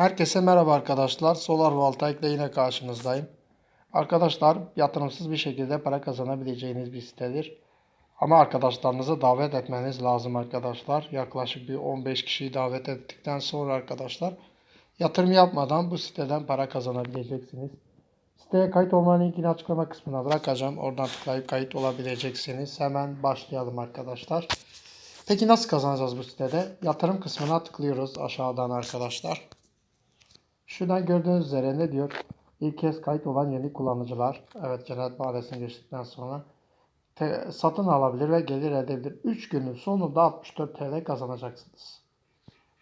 Herkese merhaba arkadaşlar. Solar Voltaik ile yine karşınızdayım. Arkadaşlar yatırımsız bir şekilde para kazanabileceğiniz bir sitedir. Ama arkadaşlarınızı davet etmeniz lazım arkadaşlar. Yaklaşık bir 15 kişiyi davet ettikten sonra arkadaşlar yatırım yapmadan bu siteden para kazanabileceksiniz. Siteye kayıt olma linkini açıklama kısmına bırakacağım. Oradan tıklayıp kayıt olabileceksiniz. Hemen başlayalım arkadaşlar. Peki nasıl kazanacağız bu sitede? Yatırım kısmına tıklıyoruz aşağıdan arkadaşlar. Şuradan gördüğünüz üzere ne diyor? İlk kez kayıt olan yeni kullanıcılar. Evet genel adresini geçtikten sonra te- satın alabilir ve gelir elde edebilir. 3 günün sonunda 64 TL kazanacaksınız.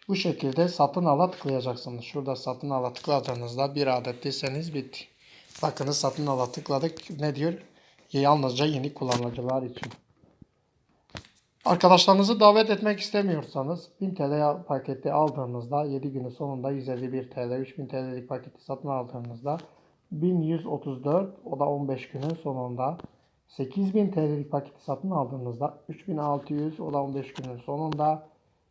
Bu şekilde satın ala tıklayacaksınız. Şurada satın ala tıkladığınızda bir adet deseniz bitti. Bakınız satın ala tıkladık. Ne diyor? Yalnızca yeni kullanıcılar için. Arkadaşlarınızı davet etmek istemiyorsanız 1000 TL paketi aldığınızda 7 günün sonunda 151 TL, 3000 TL'lik paketi satın aldığınızda 1134 o da 15 günün sonunda 8000 TL'lik paketi satın aldığınızda 3600 o da 15 günün sonunda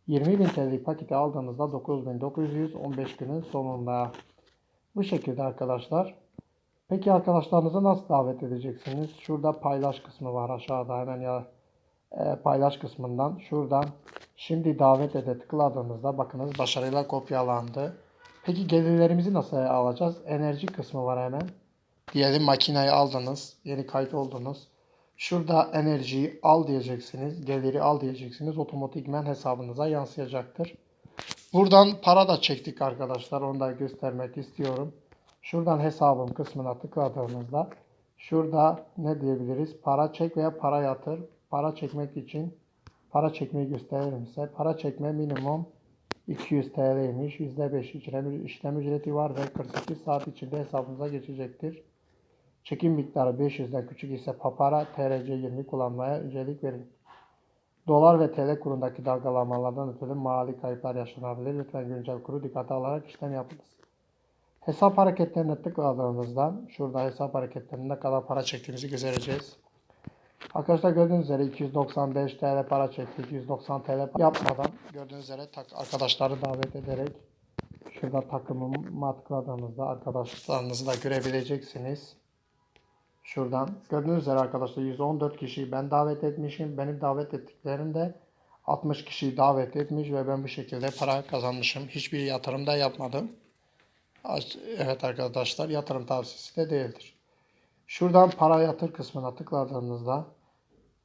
20.000 TL'lik paketi aldığınızda 9900 15 günün sonunda. Bu şekilde arkadaşlar. Peki arkadaşlarınızı nasıl davet edeceksiniz? Şurada paylaş kısmı var aşağıda hemen ya paylaş kısmından şuradan şimdi davet ede tıkladığınızda bakınız başarıyla kopyalandı. Peki gelirlerimizi nasıl alacağız? Enerji kısmı var hemen. Diyelim makineyi aldınız. Yeni kayıt oldunuz. Şurada enerjiyi al diyeceksiniz. Geliri al diyeceksiniz. Otomatikmen hesabınıza yansıyacaktır. Buradan para da çektik arkadaşlar. Onu da göstermek istiyorum. Şuradan hesabım kısmına tıkladığınızda şurada ne diyebiliriz? Para çek veya para yatır. Para çekmek için para çekmeyi gösteririm. Para çekme minimum 200 TL'ymiş. %5 işlem, ücreti var ve 48 saat içinde hesabınıza geçecektir. Çekim miktarı 500'den küçük ise papara TRC20 kullanmaya öncelik verin. Dolar ve TL kurundaki dalgalanmalardan ötürü mali kayıplar yaşanabilir. Lütfen güncel kuru dikkate alarak işlem yapınız. Hesap hareketlerine tıkladığımızda şurada hesap hareketlerinde ne kadar para çektiğimizi göreceğiz. Arkadaşlar gördüğünüz üzere 295 TL para çektik. 190 TL yapmadan gördüğünüz üzere tak arkadaşları davet ederek şurada takımıma tıkladığınızda arkadaşlarınızı da görebileceksiniz. Şuradan gördüğünüz üzere arkadaşlar 114 kişiyi ben davet etmişim. Benim davet ettiklerim de 60 kişiyi davet etmiş ve ben bu şekilde para kazanmışım. Hiçbir yatırım da yapmadım. Evet arkadaşlar yatırım tavsiyesi de değildir. Şuradan para yatır kısmına tıkladığınızda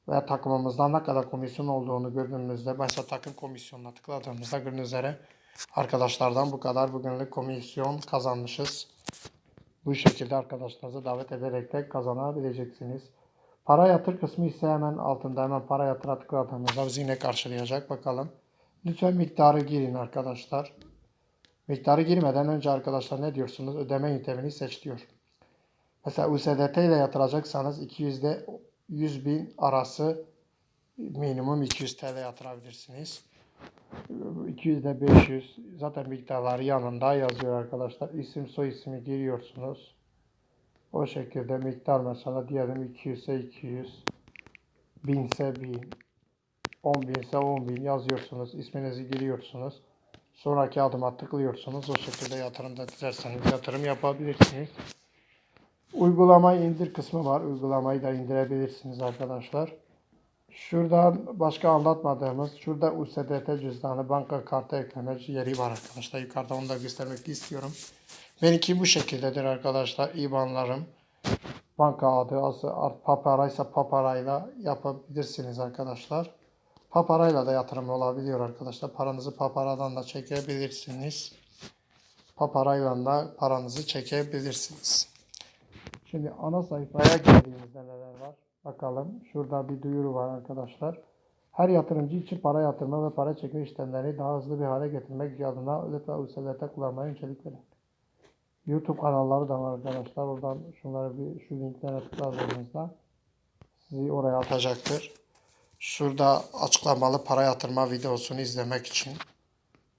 veya takımımızdan ne kadar komisyon olduğunu gördüğümüzde mesela takım komisyonuna tıkladığımızda gördüğünüz üzere arkadaşlardan bu kadar bugünlük komisyon kazanmışız. Bu şekilde arkadaşlarınızı davet ederek de kazanabileceksiniz. Para yatır kısmı ise hemen altında hemen para yatıra tıkladığımızda bizi yine karşılayacak. Bakalım. Lütfen miktarı girin arkadaşlar. Miktarı girmeden önce arkadaşlar ne diyorsunuz? Ödeme yöntemini seç diyor. Mesela USDT ile yatıracaksanız 200 ile 100 bin arası minimum 200 TL yatırabilirsiniz. 200 ile 500 zaten miktarları yanında yazıyor arkadaşlar. İsim soy ismi giriyorsunuz. O şekilde miktar mesela diyelim 200 ise 200 1000 ise 1000 10 bin ise 10 bin yazıyorsunuz. isminizi giriyorsunuz. Sonraki adıma tıklıyorsunuz. O şekilde yatırım da dilerseniz yatırım yapabilirsiniz. Uygulamayı indir kısmı var. Uygulamayı da indirebilirsiniz arkadaşlar. Şuradan başka anlatmadığımız şurada USDT cüzdanı banka kartı ekleme yeri var arkadaşlar. Yukarıda onu da göstermek istiyorum. Benimki bu şekildedir arkadaşlar. IBAN'larım banka adı paparaysa paparayla yapabilirsiniz arkadaşlar. Paparayla da yatırım olabiliyor arkadaşlar. Paranızı paparadan da çekebilirsiniz. Paparayla da paranızı çekebilirsiniz. Şimdi ana sayfaya geldiğimizde neler var? Bakalım. Şurada bir duyuru var arkadaşlar. Her yatırımcı için para yatırma ve para çekme işlemlerini daha hızlı bir hale getirmek adına lütfen USDT kullanmaya öncelik. YouTube kanalları da var arkadaşlar. Oradan şunları bir şu linklere tıkladığınızda sizi oraya atacaktır. Şurada açıklamalı para yatırma videosunu izlemek için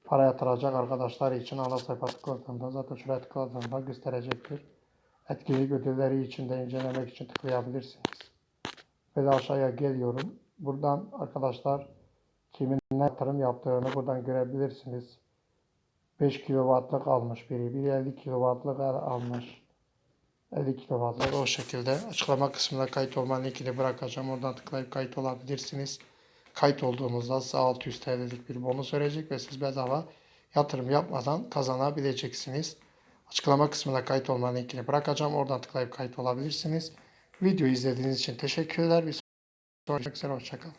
para yatıracak arkadaşlar için ana sayfa tıkladığında zaten şuraya tıkladığında gösterecektir. Etkili ödülleri için de incelemek için tıklayabilirsiniz. Ve de aşağıya geliyorum. Buradan arkadaşlar kimin ne yatırım yaptığını buradan görebilirsiniz. 5 kW'lık almış biri. Biri 50 kW'lık al- almış. 50 kW'lık o şekilde. Açıklama kısmında kayıt olma linkini bırakacağım. Oradan tıklayıp kayıt olabilirsiniz. Kayıt olduğunuzda size 600 TL'lik bir bonus verecek ve siz bedava yatırım yapmadan kazanabileceksiniz. Açıklama kısmında kayıt olma linkini bırakacağım. Oradan tıklayıp kayıt olabilirsiniz. Videoyu izlediğiniz için teşekkürler. Bir sonraki üzere. Hoşçakalın.